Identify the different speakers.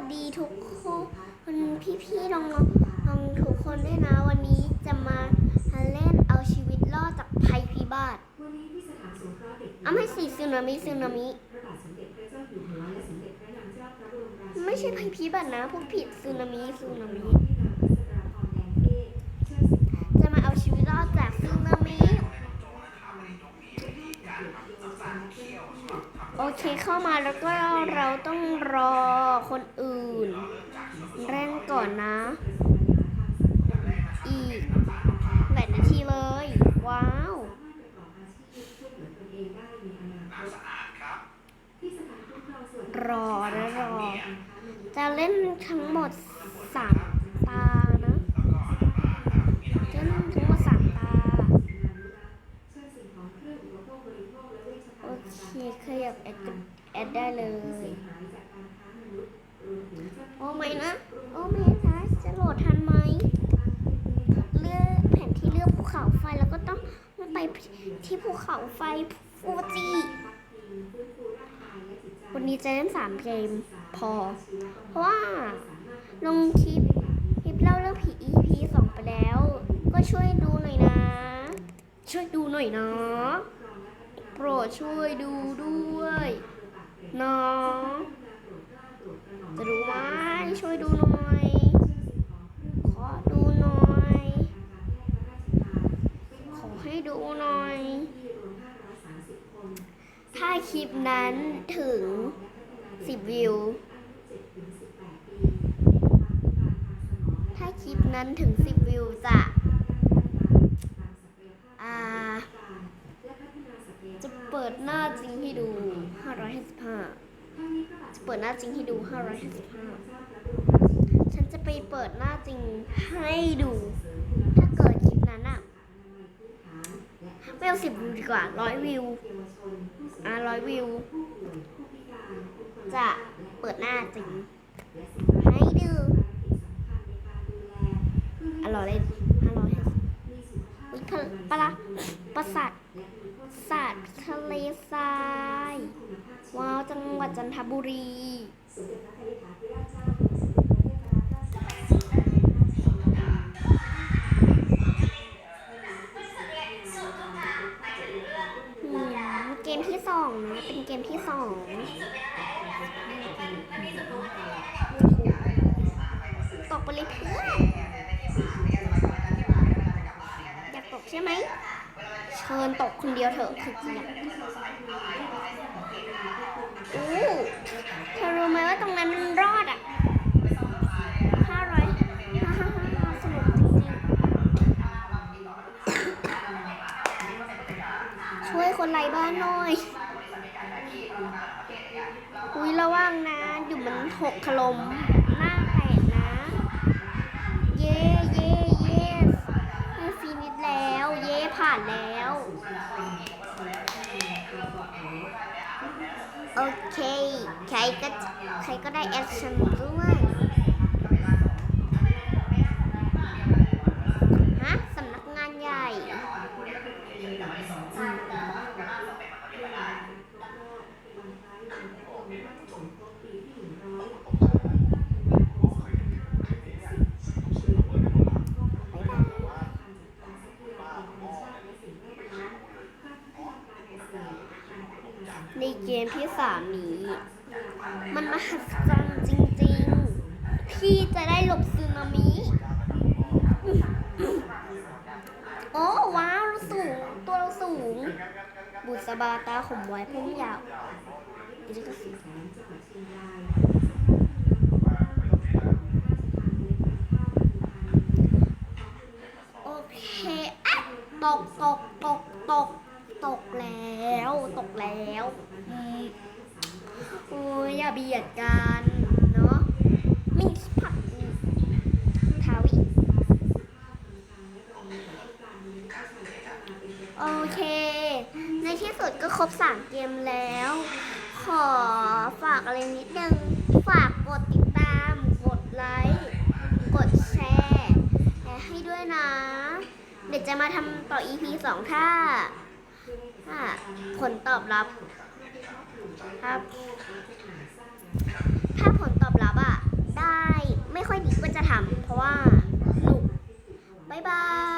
Speaker 1: วัสดีทุกคนพี่ๆน้องๆน้องทุกคนด้วยนะ วันนี้จะมาเล่นเอาชีวิตรอดจากภัยพิบัติ
Speaker 2: วันนี้ที่สถานสงเคราะห์เด็ก
Speaker 1: เอาไม่สึนามิสึนามิ
Speaker 2: พระบาทสมเด็จพระเจ้าอยู่หัวและสมเด็จพระนางเจ้าพระบรมราชินี
Speaker 1: ไม่ใช่ภัยพิบัตินะพูดผิดสึนามิสึนามิ มาแล้วก็เราต้องรอคนอื่นเร่งก่อนนะ อีกหลายนาทีเลย ว้าวรอนะรอ จะเล่นทั้งหมดสามตานะจะเล่นทั้งหมดสามตา โอเคขยับแอดกับแอ ดได้เลย โอ้ไม่นะ โอ้ไม่นะจะโหลดทันไหม เลือกแผนที่เลือกภูเขาไฟแล้วก็ต้องไปที่ภูเขาไฟฟูจิวันนี้จะเล่นสามเกมพอ เพราะว่าลงคลิปคลิปเล่าเรื่องผี EP สองไปแล้ว ก็ช่วยดูหน่อยนะ ช่วยดูหน่อยนะ โปรดช่วยดูด้วยเนาะจะรู้ไหมช่วยดูหน่อย ขอดูหน่อย ขอให้ดูหน่อย ถ้าคลิปนั้นถึง10วิว ถ้าคลิปนั้นถึง10วิวจะ อ่า จะ เปิดหน้าจริงให้ดู 555จะเปิดหน้าจริงให้ดู 555 ฉันจะไปเปิดหน้าจริงให้ดู ถ้าเกิดคลิปนั้นอะไม่เอาสิบวิวดีกว่าร้อยวิว อะร้อยวิว จะเปิดหน้าจริง ให้ดูอร่อยเลยอร่อยอุ้ยปลาประสาทศา สตว์ทะเลทราย ว้าว จังหวัดจันทบุรี เชิญตกคนเดียวเถอะคือเกียรอู้เธอรู้ไหมว่าตรงนั้นมันรอดอะห้าร้อยฮ่าฮ่าฮ่าสนุกจริงๆ ช่วยคนไร้บ้านหน่อย อุ้ยระวังนะ อยู่มันหกขลมหน้าแตกนะ เย่เย่เย่ฟินิชแล้ว เย่ผ่านแล้ว โอเค ใครก็ใครก็ได้แอคชั่นด้วย เกมที่สามนี้ มันมหัศจรรย์จริงๆ พี่จะได้หลบสึนามิ โอ้ว้าวเราสูง ตัวเราสูง บุษบาตาขมไว้พุ่มยาวอีกก็สิโอเคอะตกตกตกตก ตกแล้วตกแล้วอืมโอ้ยอย่าเบียดกันเนาะไม่คิดผักทาวิโอเค ในที่สุดก็ครบสามเกมแล้ว ขอฝากอะไรนิดนึง ฝากกดติดตาม กดไลค์ กดแชร์ให้ด้วยนะ เดี๋ยวจะมาทำต่อ EP สองถ้า ถ้าผลตอบรับครับถ้าผลตอบรับอะได้ไม่ค่อยดีก็จะทำเพราะว่าหนุกบ๊ายบาย